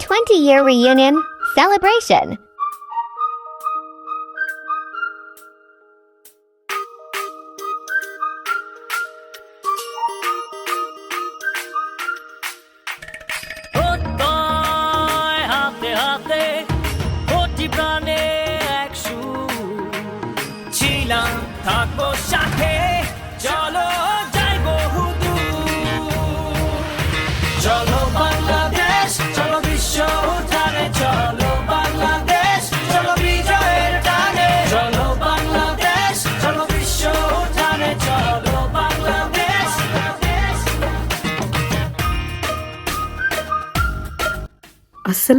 20 year reunion celebration.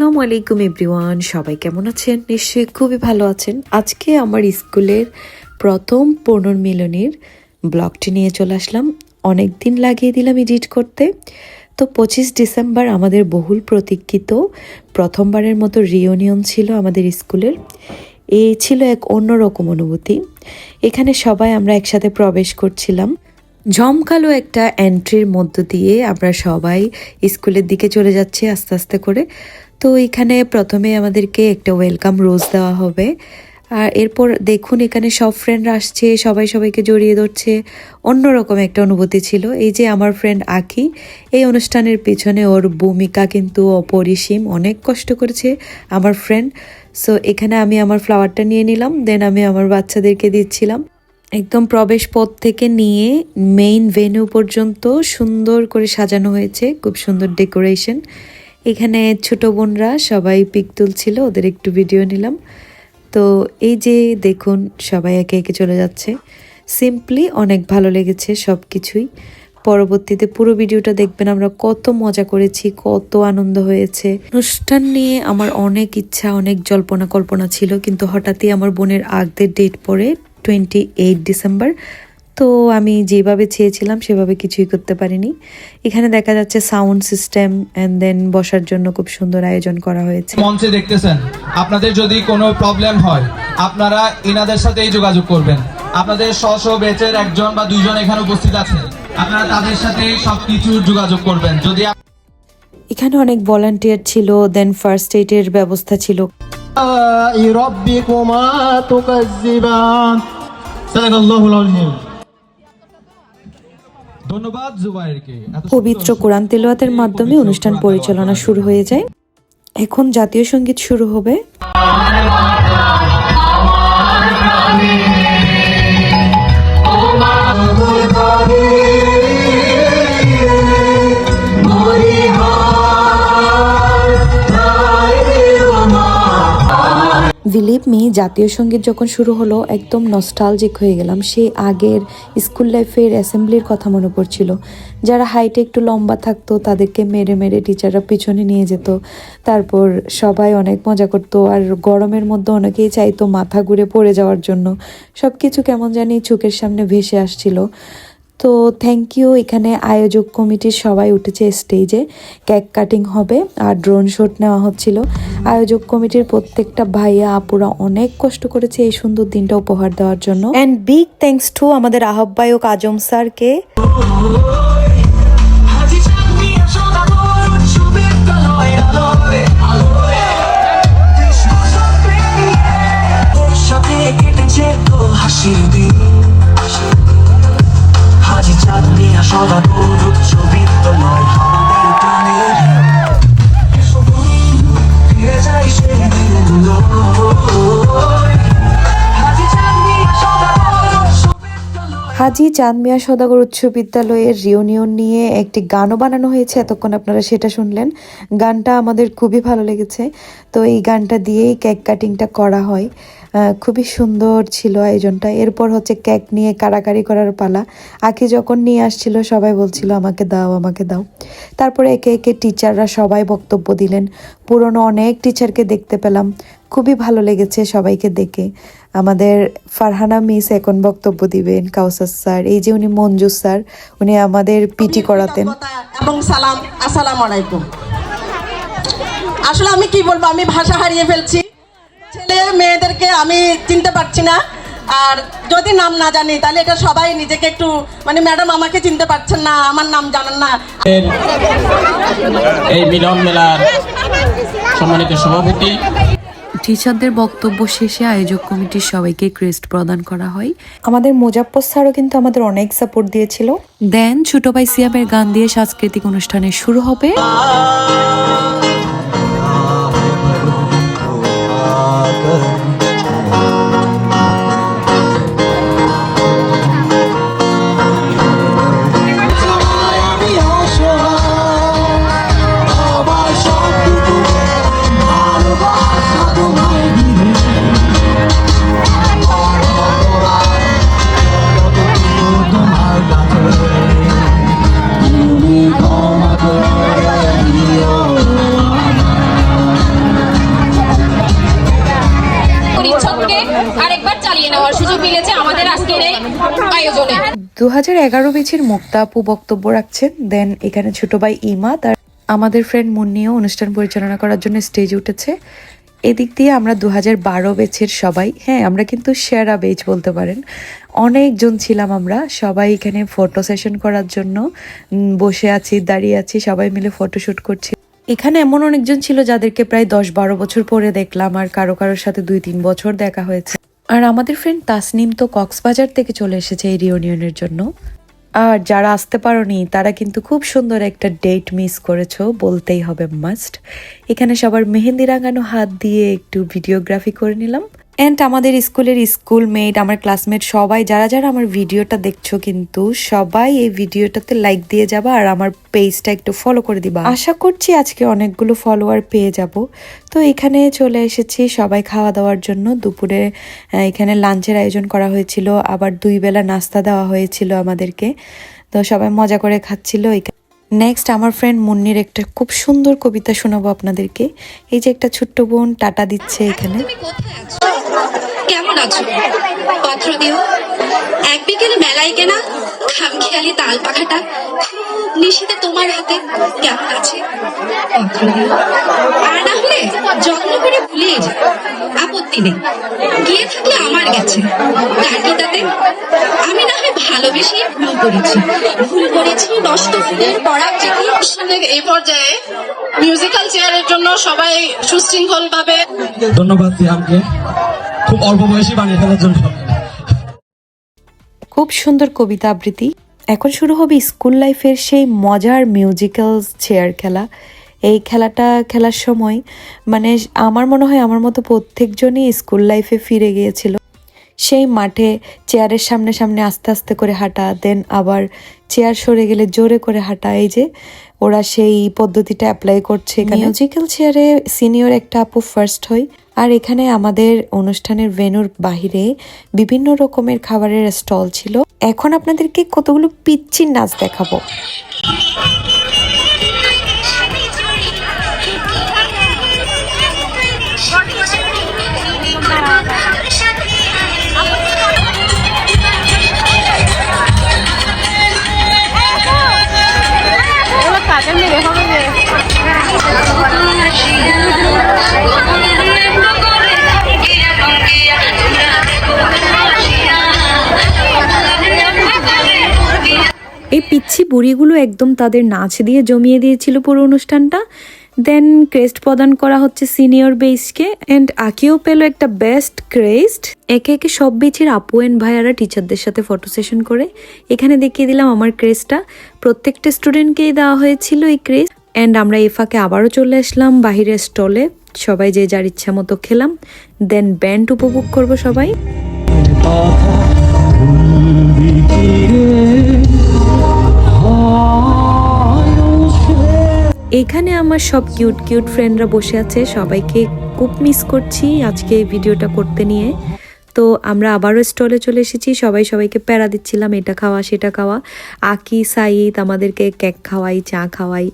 আসসালামু আলাইকুম, everyone. সবাই কেমন আছেন? নিশ্চয়ই খুবই ভালো আছেন। আজকে আমার স্কুলের প্রথম পুনর্মিলনীর ব্লগটি নিয়ে চলে আসলাম। অনেক দিন লাগিয়ে দিলাম এডিট করতে। তো পঁচিশ ডিসেম্বর আমাদের বহুল প্রতীক্ষিত প্রথমবারের মতো রিউনিয়ন ছিল আমাদের স্কুলের। এ ছিল এক অন্যরকম অনুভূতি। এখানে সবাই আমরা একসাথে প্রবেশ করছিলাম। ঝমকালো একটা এন্ট্রির মধ্য দিয়ে আমরা সবাই স্কুলের দিকে চলে যাচ্ছি আস্তে আস্তে করে। তো এখানে প্রথমে আমাদেরকে একটা ওয়েলকাম রোজ দেওয়া হবে। আর এরপর দেখুন এখানে সব ফ্রেন্ডরা আসছে, সবাই সবাইকে জড়িয়ে ধরছে। অন্যরকম একটা অনুভূতি ছিল। এই যে আমার ফ্রেন্ড আখি এই অনুষ্ঠানের পিছনে ওর ভূমিকা কিন্তু অপরিসীম, অনেক কষ্ট করেছে আমার ফ্রেন্ড সো এখানে আমি আমার ফ্লাওয়ারটা নিয়ে নিলাম দেন আমি আমার বাচ্চাদেরকে দিচ্ছিলাম। একদম প্রবেশ পথ থেকে নিয়ে মেইন ভেন্যু পর্যন্ত সুন্দর করে সাজানো হয়েছে, খুব সুন্দর ডেকোরেশন এখানে ছোট বোনরা সবাই পিক তুলছিল, ওদের একটু ভিডিও নিলাম। তো এই যে দেখুন, সবাই একে একে চলে যাচ্ছে। সিম্পলি অনেক ভালো লেগেছে সব কিছুই পরবর্তীতে পুরো ভিডিওটা দেখবেন আমরা কত মজা করেছি, কত আনন্দ হয়েছে। অনুষ্ঠান নিয়ে আমার অনেক ইচ্ছা, অনেক জল্পনা কল্পনা ছিল, কিন্তু হঠাৎই আমার বোনের আগদের ডেট পরে টোয়েন্টি এইট ডিসেম্বর তো আমি যেভাবে চেয়েছিলাম সেভাবে কিছুই করতে পারিনি এখানে দেখা যাচ্ছে সাউন্ড সিস্টেম অ্যান্ড দেন বসার জন্য খুব সুন্দর আয়োজন করা হয়েছে মঞ্চে দেখতেছেন আপনাদের যদি কোনো প্রবলেম হয় আপনারা এনাদের সাথেই যোগাযোগ করবেন আপনাদের স্ব স্ব ব্যাচের একজন বা দুইজন এখানে উপস্থিত আছেন আপনারা তাদের সাথে সবকিছু যোগাযোগ করবেন যদি আপ- এখানে অনেক ভলান্টিয়ার ছিল দেন ফার্স্ট এইডের ব্যবস্থা ছিল آلاء ربكما تكذبان صدق الله العظيم ধন্যবাদ জুবাইরকে। পবিত্র কোরআন তেলাওয়াতের মাধ্যমে অনুষ্ঠান পরিচালনা শুরু হয়ে যায়। এখন জাতীয় সংগীত শুরু হবে। বিলিভ মি জাতীয় সংগীত যখন শুরু হলো, একদম নস্টালজিক হয়ে গেলাম। সেই আগের স্কুল লাইফের অ্যাসেম্বলির কথা মনে পড়ছিল। যারা হাইটে একটু লম্বা থাকতো, তাদেরকে মেরে মেরে টিচাররা পিছনে নিয়ে যেত। তারপর সবাই অনেক মজা করতো, আর গরমের মধ্যে অনেকেই চাইতো মাথা ঘুরে পড়ে যাওয়ার জন্য। সব কিছু কেমন জানি চোখের সামনে ভেসে আসছিল। তো থ্যাংক ইউ এখানে আয়োজক কমিটির সবাই উঠেছে স্টেজে কেক কাটিং হবে, আর ড্রোন শট নেওয়া হচ্ছিল। আয়োজক কমিটির প্রত্যেকটা ভাইয়া আপুরা অনেক কষ্ট করেছে এই সুন্দর দিনটা উপহার দেওয়ার জন্য। অ্যান্ড বিগ থ্যাংকস টু আমাদের আহ্বায়ক আজম স্যারকে। হাসির দিন হাজি চাঁদনি সদা উচ্চ বিদ্যালয় হাজি চাঁদ মিয়া সদাগর উচ্চ বিদ্যালয়ের রিউনিয়ন নিয়ে একটি গানও বানানো হয়েছে। এতক্ষণ আপনারা সেটা শুনলেন। গানটা আমাদের খুবই ভালো লেগেছে। তো এই গানটা দিয়েই কেক কাটিংটা করা হয়। খুবই সুন্দর ছিল আয়োজনটা। এরপর হচ্ছে কেক নিয়ে কারাকারি করার পালা। আখি যখন নিয়ে আসছিল, সবাই বলছিল, আমাকে দাও আমাকে দাও। তারপরে একে একে টিচাররা সবাই বক্তব্য দিলেন। পুরনো অনেক টিচারকে দেখতে পেলাম। খুবই ভালো লেগেছে সবাইকে দেখে। আমাদের ফারহানা মিস এখন বক্তব্য দিবেন কাউসার স্যার এই যে উনি মঞ্জু স্যার উনি আমাদের পিটি করাতেন। এবং সালাম আসসালামু আলাইকুম। আসলে আমি কি বলব আমি ভাষা হারিয়ে ফেলছি। ছেলে মেয়েদেরকে আমি চিনতে পারছি না। আর যদি নাম না জানি তাহলে এটা সবাই নিজেকে একটু মানে ম্যাডাম আমাকে চিনতে পারছেন না আমার নাম জানেন না। এই মিলন মেলার সম্মানিত সভাপতি টিচারদের বক্তব্য শেষে আয়োজক কমিটির সবাইকে ক্রেস্ট প্রদান করা হয়। আমাদের মোজাপ্পর স্যারও কিন্তু আমাদের অনেক সাপোর্ট দিয়েছিল। দেন ছোট ভাই সিয়ামের গান দিয়ে সাংস্কৃতিক অনুষ্ঠানের শুরু হবে। দু হাজার এগারো বেচের মুক্তা আপু বক্তব্য রাখছেন। দেন এখানে ছোট ভাই ইমা, তার আমাদের ফ্রেন্ড মুন্নিও অনুষ্ঠান পরিচালনা করার জন্য স্টেজে উঠেছে। এদিক দিয়ে আমরা দু হাজার বারো বেচের সবাই হ্যাঁ আমরা কিন্তু সেরা বেচ বলতে পারেন। অনেকজন ছিলাম আমরা, সবাই এখানে ফটো সেশন করার জন্য বসে আছি, দাঁড়িয়ে আছি, সবাই মিলে ফটোশুট করছি। এখানে এমন অনেকজন ছিল যাদেরকে প্রায় দশ বারো বছর পরে দেখলাম, আর কারও কারোর সাথে দুই তিন বছর দেখা হয়েছে। আর আমাদের ফ্রেন্ড তাসনিম তো কক্সবাজার থেকে চলে এসেছে এই রিউনিয়নের জন্য। আর যারা আসতে পারোনি, তারা কিন্তু খুব সুন্দর একটা ডেট মিস করেছ, বলতেই হবে মাস্ট এখানে সবার মেহেন্দি রাঙানো হাত দিয়ে একটু ভিডিওগ্রাফি করে নিলাম। অ্যান্ড আমাদের স্কুলের স্কুলমেট আমার ক্লাসমেট সবাই, যারা যারা আমার ভিডিওটা দেখছ কিন্তু, সবাই এই ভিডিওটাতে লাইক দিয়ে যাবা আর আমার পেজটা একটু ফলো করে দিবা। আশা করছি আজকে অনেকগুলো ফলোয়ার পেয়ে যাব। তো এখানে চলে এসেছি সবাই খাওয়া দাওয়ার জন্য। দুপুরে এখানে লাঞ্চের আয়োজন করা হয়েছিল। আবার দুই বেলা নাস্তা দেওয়া হয়েছিল আমাদেরকে। তো সবাই মজা করে খাচ্ছিল এখানে নেক্সট আমার ফ্রেন্ড মুন্নির একটা খুব সুন্দর কবিতা শোনাবো আপনাদেরকে। এই যে একটা ছোট্ট বোন টাটা দিচ্ছে এখানে। আছো কেমন আছো? পত্র দিও। এক বিকেলে মেলায় কেনা খামখেয়ালি তাল পাখাটা। নিশীতে তোমার হাতে কেমন আছে? আর না হলে যত্ন করে ভুলিয়ে যাও। আপত্তি নেই। গিয়ে থাকলে আমার গেছে তাতে আমি না হয় ভালোবেসে ভুল করেছি। ভুল করেছি নষ্ট পরাগ চিঠি অনুষ্ঠানের এই পর্যায়ে মিউজিক্যাল চেয়ারের জন্য সবাই সুশৃঙ্খল ভাবে ধন্যবাদ সিয়ামকে খুব অল্প বয়সী বানিয়ে ফেলার জন্য। খুব সুন্দর কবিতা আবৃত্তি। এখন শুরু হবে স্কুল লাইফের সেই মজার মিউজিক্যাল চেয়ার খেলা। এই খেলাটা খেলার সময় মানে আমার মনে হয় আমার মতো প্রত্যেকজনই স্কুল লাইফে ফিরে গিয়েছিল। সেই মাঠে চেয়ারের সামনে সামনে আস্তে আস্তে করে হাঁটা দেন আবার চেয়ার সরে গেলে জোরে করে হাঁটা। এই যে ওরা সেই পদ্ধতিটা অ্যাপ্লাই করছে। মিউজিক্যাল চেয়ারে সিনিয়র একটা আপু ফার্স্ট হই আর এখানে আমাদের অনুষ্ঠানের ভেনুর বাহিরে বিভিন্ন রকমের খাবারের স্টল ছিল। এখন আপনাদেরকে কতগুলো পিচ্ছির নাচ দেখাবো। এই পিচ্ছি বুড়িগুলো একদম তাদের নাচ দিয়ে জমিয়ে দিয়েছিল পুরো অনুষ্ঠানটা। দেন ক্রেস্ট প্রদান করা হচ্ছে সিনিয়র বেসকে এন্ড আকিও পেল একটা বেস্ট ক্রেস্ট একে একে সব বেচের আপু অ্যান্ড ভাইয়ারা টিচারদের সাথে ফটো সেশন করে। এখানে দেখিয়ে দিলাম আমার ক্রেস্টটা প্রত্যেকটা স্টুডেন্টকেই দেওয়া হয়েছিল এই ক্রেস্ট এন্ড আমরা ফাঁকে আবারও চলে আসলাম বাহিরের স্টলে সবাই যে যার ইচ্ছা মতো খেলাম। দেন ব্যান্ড উপভোগ করব সবাই। এখানে আমার সব কিউট কিউট ফ্রেন্ডরা বসে আছে, সবাইকে খুব মিস করছি আজকে এই ভিডিওটা করতে নিয়ে। তো আমরা আবারও স্টলে চলে এসেছি, সবাই সবাইকে প্যারা দিচ্ছিলাম, এটা খাওয়া, সেটা খাওয়া। আকি, সাইদ আমাদেরকে কেক খাওয়াই, চা খাওয়াই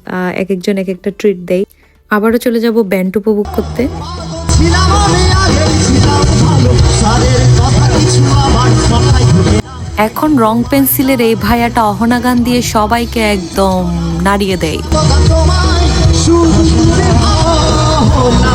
এক একজন এক একটা ট্রিট দেয় আবারও চলে যাব ব্যান্ড উপভোগ করতে। এখন রং পেন্সিলের এই ভাইয়াটা অহনা গান দিয়ে সবাইকে একদম নাড়িয়ে দেয়। একটু ফিরে যাও না।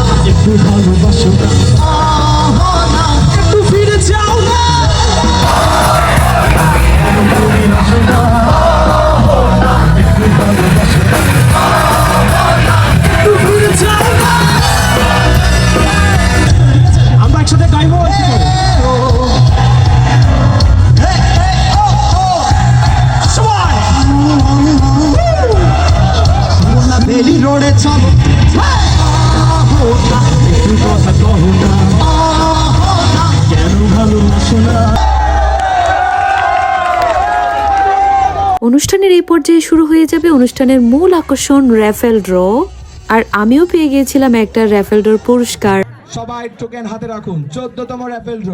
এই পর্যায়ে শুরু হয়ে যাবে অনুষ্ঠানের মূল আকর্ষণ র্যাফেল ড্র। আর আমিও পেয়ে গিয়েছিলাম একটা র্যাফেল ড্র পুরস্কার। সবাই টোকেন হাতে রাখুন, চোদ্দতম র্যাফেল ড্র।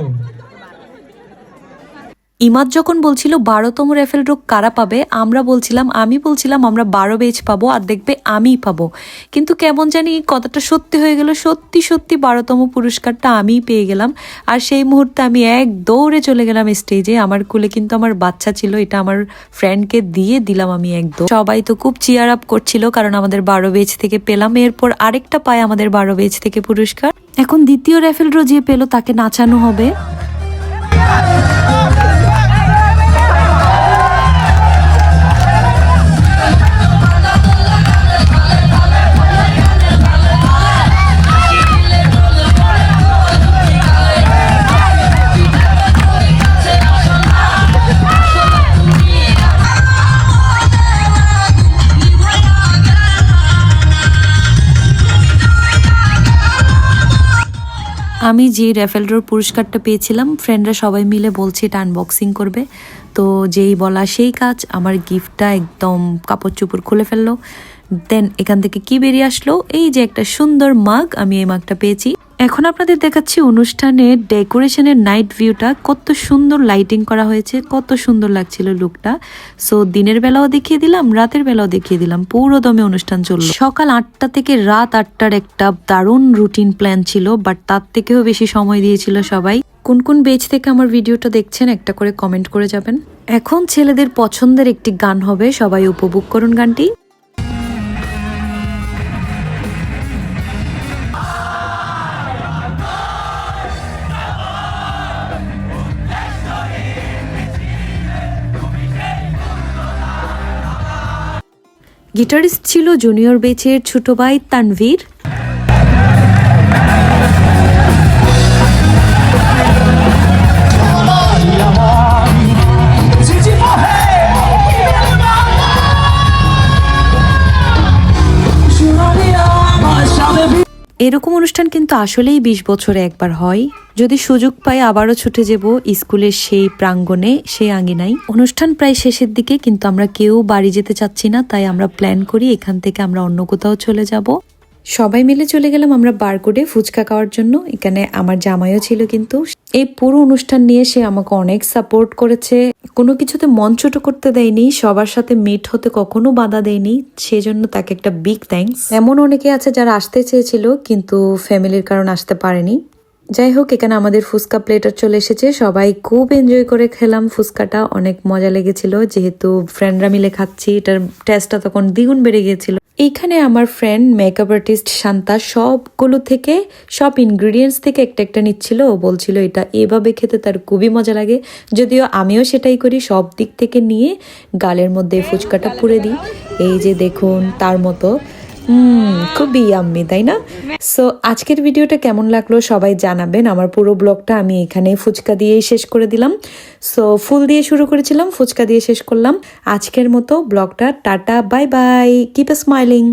ইমাদ যখন বলছিল, বারোতম রেফেল ড্র কারা পাবে? আমরা বলছিলাম, আমি বলছিলাম, আমরা বারো বেজ পাবো আর দেখবে আমিই পাবো। কিন্তু কেমন জানি কথাটা সত্যি হয়ে গেল, সত্যি সত্যি বারোতম পুরস্কারটা আমিই পেয়ে গেলাম। আর সেই মুহূর্তে আমি এক দৌড়ে চলে গেলাম স্টেজে। আমার কুলে কিন্তু আমার বাচ্চা ছিল, এটা আমার ফ্রেন্ডকে দিয়ে দিলাম আমি একদম সবাই তো খুব চিয়ার আপ করছিল, কারণ আমাদের বারো বেজ থেকে পেলাম। এরপর আরেকটা পায় আমাদের বারো বেজ থেকে পুরস্কার। এখন দ্বিতীয় রেফেল ড্র যে পেল, তাকে নাচানো হবে। আমি যে র্যাফেল ড্রর পুরস্কারটা পেয়েছিলাম ফ্রেন্ডরা সবাই মিলে বলছে এটা আনবক্সিং করবে। তো যেই বলা সেই কাজ, আমার গিফটটা একদম কাপড় চুপড় খুলে ফেলল। দেন এখান থেকে কি বেরিয়ে আসলো? এই যে একটা সুন্দর মাগ, আমি এই মাগটা পেয়েছি। এখন আপনাদের দেখাচ্ছি অনুষ্ঠানের ডেকোরেশনের নাইট ভিউটা, কত সুন্দর লাইটিং করা হয়েছে, কত সুন্দর লাগছিল লুকটা। সো দিনের বেলাও দেখিয়ে দিলাম, রাতের বেলাও দেখিয়ে দিলাম পুরো দমে অনুষ্ঠান চলল। সকাল আটটা থেকে রাত আটটার একটা দারুণ রুটিন প্ল্যান ছিল বাট তার থেকেও বেশি সময় দিয়েছিল সবাই। কোন কোন বেজ থেকে আমার ভিডিওটা দেখছেন, একটা করে কমেন্ট করে যাবেন। এখন ছেলেদের পছন্দের একটি গান হবে, সবাই উপভোগ করুন গানটি। গিটারিস্ট ছিল জুনিয়র বেচের ছোট ভাই তানভীর। এরকম অনুষ্ঠান কিন্তু আসলেই বিশ বছরে একবার হয়। যদি সুযোগ পাই আবারও ছুটে যাব স্কুলের সেই প্রাঙ্গণে, সেই আঙিনাই অনুষ্ঠান প্রায় শেষের দিকে, কিন্তু আমরা কেউ বাড়ি যেতে চাচ্ছি না, তাই আমরা প্ল্যান করি এখান থেকে আমরা অন্য কোথাও চলে যাব। সবাই মিলে চলে গেলাম আমরা বারকোডে ফুচকা খাওয়ার জন্য। এখানে আমার জামাইও ছিল কিন্তু। এই পুরো অনুষ্ঠান নিয়ে সে আমাকে অনেক সাপোর্ট করেছে। কোনো কিছুতে মন ছোট করতে দেয়নি, সবার সাথে মিট হতে কখনো বাধা দেয়নি। সেজন্য তাকে একটা বিগ থ্যাঙ্কস এমন অনেকে আছে যারা আসতে চেয়েছিল কিন্তু ফ্যামিলির কারণ আসতে পারেনি। যাই হোক, এখানে আমাদের ফুচকা প্লেটার চলে এসেছে। সবাই খুব এনজয় করে খেলাম ফুচকাটা। অনেক মজা লেগেছিল। যেহেতু ফ্রেন্ডরা মিলে খাচ্ছি, এটার টেস্টটা তখন দ্বিগুণ বেড়ে গিয়েছিল। এইখানে আমার ফ্রেন্ড মেকআপ আর্টিস্ট শান্তা, সবগুলো থেকে, সব ইনগ্রিডিয়েন্টস থেকে একটা একটা নিচ্ছিল। ও বলছিল, এটা এভাবে খেতে তার খুবই মজা লাগে। যদিও আমিও সেটাই করি, সব দিক থেকে নিয়ে গালের মধ্যে ফুচকাটা পুরে দিই। এই যে দেখুন, তার মতো হুম খুবই আম্মি তাই না? সো আজকের ভিডিওটা কেমন লাগল সবাই জানাবেন। আমার পুরো ব্লগটা আমি এখানে ফুচকা দিয়েই শেষ করে দিলাম। সো ফুল দিয়ে শুরু করেছিলাম, ফুচকা দিয়ে শেষ করলাম। আজকের মতো ব্লগটা, tata bye bye keep smiling